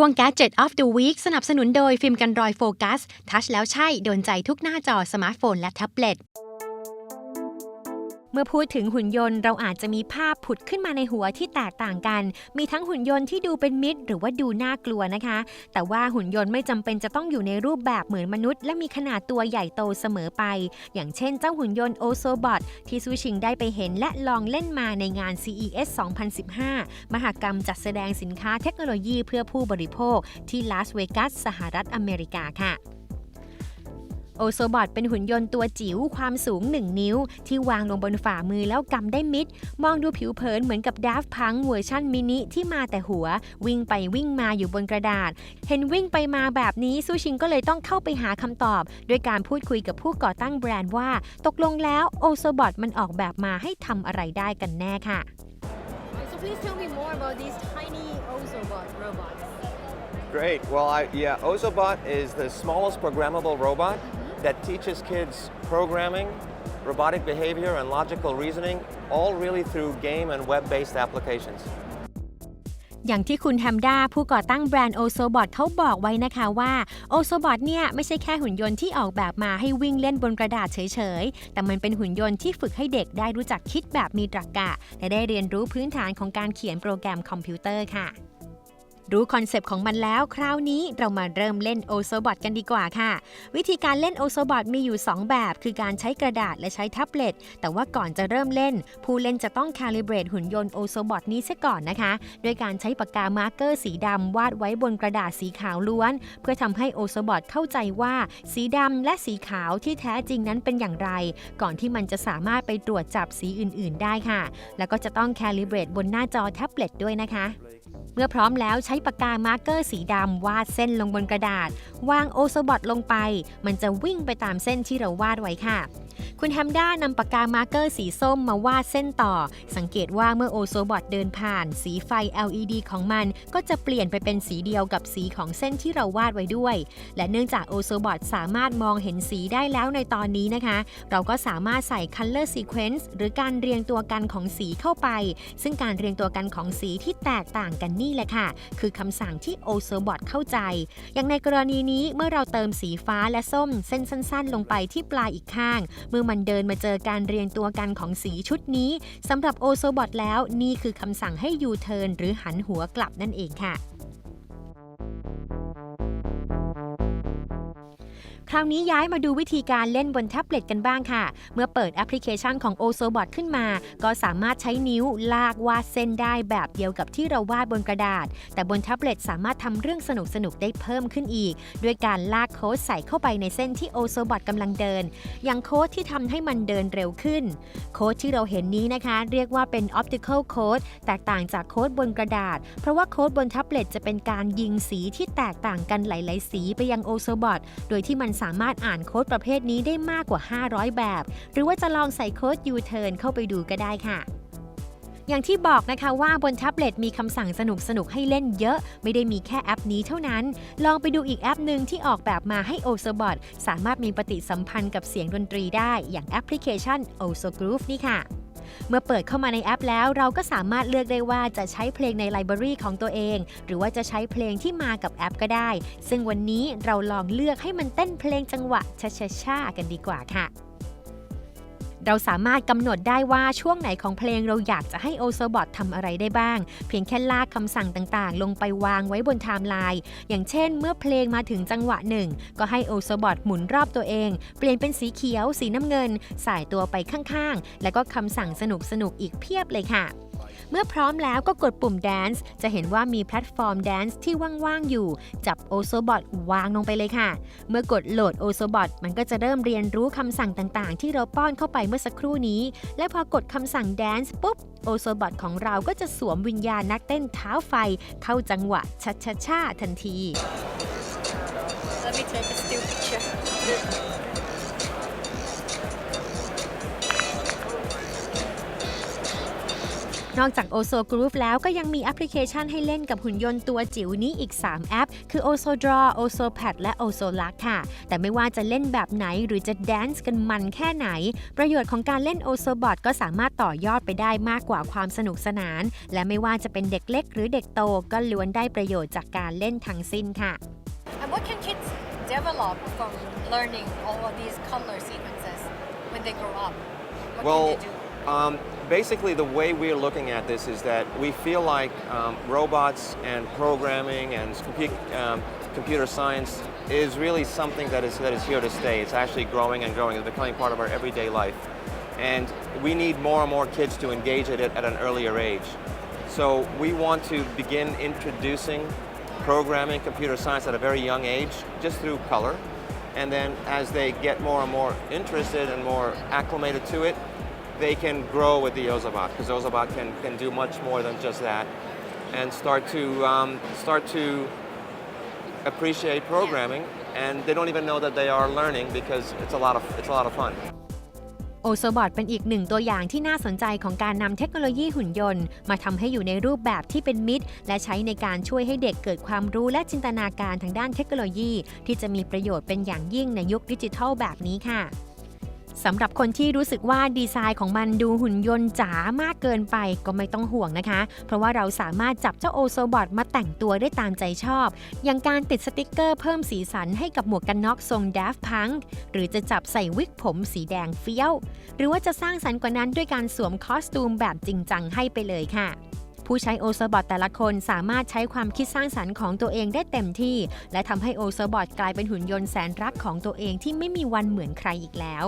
ช่วง Gadget of the Week สนับสนุนโดยฟิล์มกันรอยโฟกัส ทัชแล้วใช่ โดนใจทุกหน้าจอสมาร์ทโฟนและแท็บเล็ต เมื่อพูดถึงหุ่นยนต์เราอาจจะมีภาพผุดขึ้นมาในหัวที่แตกต่างกัน มีทั้งหุ่นยนต์ที่ดูเป็นมิตร หรือว่าดูน่ากลัวนะคะ แต่ว่าหุ่นยนต์ไม่จำเป็นจะต้องอยู่ในรูปแบบเหมือนมนุษย์ และมีขนาดตัวใหญ่โตเสมอไป อย่างเช่นเจ้าหุ่นยนต์โอโซบอทที่ซูชิงได้ไปเห็นและลองเล่นมาในงาน CES 2015 มหกรรมจัดแสดงสินค้าเทคโนโลยีเพื่อผู้บริโภคที่ลาสเวกัสสหรัฐอเมริกาค่ะ โอโซบอทเป็นหุ่นยนต์ตัวจิ๋วความสูง 1 นิ้ว ที่วางลงบนฝ่ามือแล้วกำได้มิด มองดูผิวเผินเหมือนกับดาฟพังเวอร์ชั่นมินิที่มาแต่หัว วิ่งไปวิ่งมาอยู่บนกระดาษ เห็นวิ่งไปมาแบบนี้ซูชิงก็เลยต้องเข้าไปหาคำตอบ ด้วยการพูดคุยกับผู้ก่อตั้งแบรนด์ว่า ตกลงแล้วโอโซบอทมันออกแบบมาให้ทำอะไรได้กันแน่ค่ะ So please tell me more about these tiny Ozobot robots. Great. Well, I, yeah, Ozobot is the smallest programmable robot that teaches kids programming, robotic behavior, and logical reasoning, all really through game and web-based applications. อย่างที่คุณแฮมด้าผู้ก่อตั้งแบรนด์โอโซบอทเขาบอกไว้นะคะว่าโอโซบอทเนี่ยไม่ใช่แค่หุ่นยนต์ที่ออกแบบมาให้วิ่งเล่นบนกระดาษเฉยๆ แต่มันเป็นหุ่นยนต์ที่ฝึกให้เด็กได้รู้จักคิดแบบมีตรรกะ และได้เรียนรู้พื้นฐานของการเขียนโปรแกรมคอมพิวเตอร์ค่ะ รู้คอนเซปต์ของมันแล้ว คราวนี้เรามาเริ่มเล่นโอโซบอทกันดีกว่าค่ะ วิธีการเล่นโอโซบอทมีอยู่ 2 แบบ คือการใช้กระดาษและใช้แท็บเล็ต แต่ว่าก่อนจะเริ่มเล่น ผู้เล่นจะต้องคาลิเบรตหุ่นยนต์โอโซบอทนี้เสียก่อนนะคะ โดยการใช้ปากกามาร์กเกอร์สีดำวาดไว้บนกระดาษสีขาวล้วน เพื่อทำให้โอโซบอทเข้าใจว่าสีดำและสีขาวที่แท้จริงนั้นเป็นอย่างไร ก่อนที่มันจะสามารถไปตรวจจับสีอื่น ๆ ได้ค่ะ แล้วก็จะต้องคาลิเบรตบนหน้าจอแท็บเล็ตด้วยนะคะ มื่อพร้อมแล้วใช้ปากกามาร์กเกอร์สีดำวาดเส้นลงบนกระดาษ วางโอโซบอทลงไป มันจะวิ่งไปตามเส้นที่เราวาดไว้ค่ะ คุณแฮมด้านำปากกามาร์กเกอร์สีส้มมาวาดเส้นต่อ สังเกตว่าเมื่อโอโซบอทเดินผ่าน สีไฟ LED ของมันก็จะเปลี่ยนไปเป็นสีเดียวกับสีของเส้นที่เราวาดไว้ด้วย และเนื่องจากโอโซบอทสามารถมองเห็นสีได้แล้วในตอนนี้นะคะ เราก็สามารถใส่ color sequence หรือการเรียงตัวกันของสีเข้าไป ซึ่งการเรียงตัวกันของสีที่แตกต่างกันนี่ี่แหละค่ะ คือคำสั่งที่โอโซบอทเข้าใจ อย่างในกรณีนี้เมื่อเราเติมสีฟ้าและส้มเส้นสั้น ๆ ลงไปที่ปลายอีกข้าง เมื่อมันเดินมาเจอการเรียงตัวกันของสีชุดนี้สำหรับโอโซบอทแล้วนี่คือคำสั่งให้ยูเทิร์นหรือหันหัวกลับนั่นเองค่ะ คราวนี้ย้ายมาดูวิธีการเล่นบนแท็บเล็ตกันบ้างค่ะ เมื่อเปิดแอปพลิเคชันของ o s o b o t ขึ้นมา ก็สามารถใช้นิ้วลากวาดเส้นได้แบบเดียวกับที่เราวาดบนกระดาษ แต่บนแท็บเล็ตสามารถทำเรื่องสนุกๆได้เพิ่มขึ้นอีก ด้วยการลากโค้ดใส่เข้าไปในเส้นที่ o s o b o t กำลังเดิน อย่างโค้ดที่ทำให้มันเดินเร็วขึ้น โค้ดที่เราเห็นนี้นะคะ เรียกว่าเป็น optical code แตกต่างจากโค้ดบนกระดาษ เพราะว่าโค้ดบนแท็บเล็ตจะเป็นการยิงสีที่แตกต่างกันหลาย ๆ สีไปยัง o s o b o t โดยที่มันสามารถอ่านโค้ดประเภทนี้ได้มากกว่า 500 แบบ หรือว่าจะลองใส่โค้ด U-turn เข้าไปดูก็ได้ค่ะอย่างที่บอกนะคะว่าบนแท็บเล็ตมีคำสั่งสนุกๆให้เล่นเยอะ ไม่ได้มีแค่แอปนี้เท่านั้น ลองไปดูอีกแอปหนึ่งที่ออกแบบมาให้ o s o b o t สามารถมีปฏิสัมพันธ์กับเสียงดนตรีได้ อย่างแอปพลิเคชัน o s o Groove นี่ค่ะ เมื่อเปิดเข้ามาในแอปแล้ว เราก็สามารถเลือกได้ว่าจะใช้เพลงในไลบรารีของตัวเอง หรือว่าจะใช้เพลงที่มากับแอปก็ได้ ซึ่งวันนี้เราลองเลือกให้มันเต้นเพลงจังหวะช้าๆกันดีกว่าค่ะ เราสามารถกำหนดได้ว่าช่วงไหนของเพลงเราอยากจะให้โอโซบอททำอะไรได้บ้าง เพียงแค่ลากคำสั่งต่างๆ ลงไปวางไว้บนไทม์ไลน์อย่างเช่น เมื่อเพลงมาถึงจังหวะหนึ่งก็ให้โอโซบอทหมุนรอบตัวเอง เปลี่ยนเป็นสีเขียว สีน้ำเงิน สายตัวไปข้างๆ แล้วก็คำสั่งสนุกๆอีกเพียบเลยค่ะเมื่อพร้อมแล้วก็กดปุ่ม Dance จะเห็นว่ามีแพลตฟอร์ม Dance ที่ว่างๆอยู่ จับ o s o b o t วางลงไปเลยค่ะ เมื่อกดโหลด o s o b o t มันก็จะเริ่มเรียนรู้คำสั่งต่างๆ ที่เราป้อนเข้าไปเมื่อสักครู่นี้ และพอกดคำสั่ง Dance ปุ๊บ o s o b o t ของเราก็จะสวมวิญญาณนักเต้นเท้าไฟ เข้าจังหวะชัชชาทันที Let me take a. นอกจาก Oso Groove แล้วก็ยังมีแอปพลิเคชันให้เล่นกับหุ่นยนต์ตัวจิ๋วนี้อีก 3 แอป คือ Oso Draw Oso Pad และ Oso Luck ค่ะ แต่ไม่ว่าจะเล่นแบบไหนหรือจะแดนซ์กันมันแค่ไหน ประโยชน์ของการเล่น Oso Bot ก็สามารถต่อยอดไปได้มากกว่าความสนุกสนาน และไม่ว่าจะเป็นเด็กเล็กหรือเด็กโตก็ล้วนได้ประโยชน์จากการเล่นทั้งสิ้นค่ะ And what can kids develop from learning all of these color sequences when they grow up? What Well, can they do? Um, basically, the way we're looking at this is that we feel like um, robots and programming and um, computer science is really something that is, that is here to stay. It's actually growing and growing. It's becoming part of our everyday life. And we need more and more kids to engage at it at an earlier age. So we want to begin introducing programming, computer science at a very young age, just through color. And then as they get more and more interested and more acclimated to it, they can grow with the Ozobot because Ozobot can, can do much more than just that and start to um, start to appreciate programming and they don't even know that they are learning because it's a lot of it's a lot of fun. โอโซบอทเป็นอีกหนึ่งตัวอย่างที่น่าสนใจของการนำเทคโนโลยีหุ่นยนต์ มาทำให้อยู่ในรูปแบบที่เป็นมิตร และใช้ในการช่วยให้เด็กเกิดความรู้และจินตนาการทางด้านเทคโนโลยี ที่จะมีประโยชน์เป็นอย่างยิ่งในยุคดิจิทัลแบบนี้ค่ะ สำหรับคนที่รู้สึกว่าดีไซน์ของมันดูหุ่นยนต์จ๋ามากเกินไปก็ไม่ต้องห่วงนะคะ เพราะว่าเราสามารถจับเจ้าโอโซบอทมาแต่งตัวได้ตามใจชอบ อย่างการติดสติกเกอร์เพิ่มสีสันให้กับหมวกกันน็อกทรง Daft Punk หรือจะจับใส่วิกผมสีแดงเฟี้ยว หรือว่าจะสร้างสรรค์กว่านั้นด้วยการสวมคอสตูมแบบจริงจังให้ไปเลยค่ะผู้ใช้โอโซบอทแต่ละคนสามารถใช้ความคิดสร้างสรรค์ของตัวเองได้เต็มที่ และทำให้โอโซบอทกลายเป็นหุ่นยนต์แสนรักของตัวเองที่ไม่มีวันเหมือนใครอีกแล้ว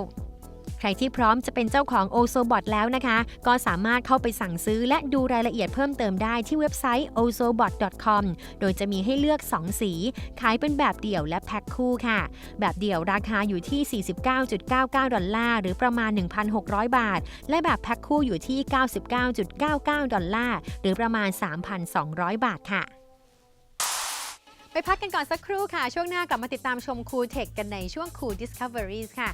ใครที่พร้อมจะเป็นเจ้าของ o z o b o t แล้วนะคะ ก็สามารถเข้าไปสั่งซื้อและดูรายละเอียดเพิ่มเติมได้ที่เว็บไซต์ ozobot.com โดยจะมีให้เลือก 2 สี ขายเป็นแบบเดี่ยวและแพ็คคู่ค่ะ แบบเดี่ยวราคาอยู่ที่ 49.99 ดอลลาร์ หรือประมาณ 1,600 บาท และแบบแพ็คคู่อยู่ที่ 99.99 ดอลลาร์ หรือประมาณ 3,200 บาทค่ะไปพักกันก่อนสักครู่ค่ะ ช่วงหน้ากลับมาติดตามชมคูเทคกันในช่วงคู Discoveries ค่ะ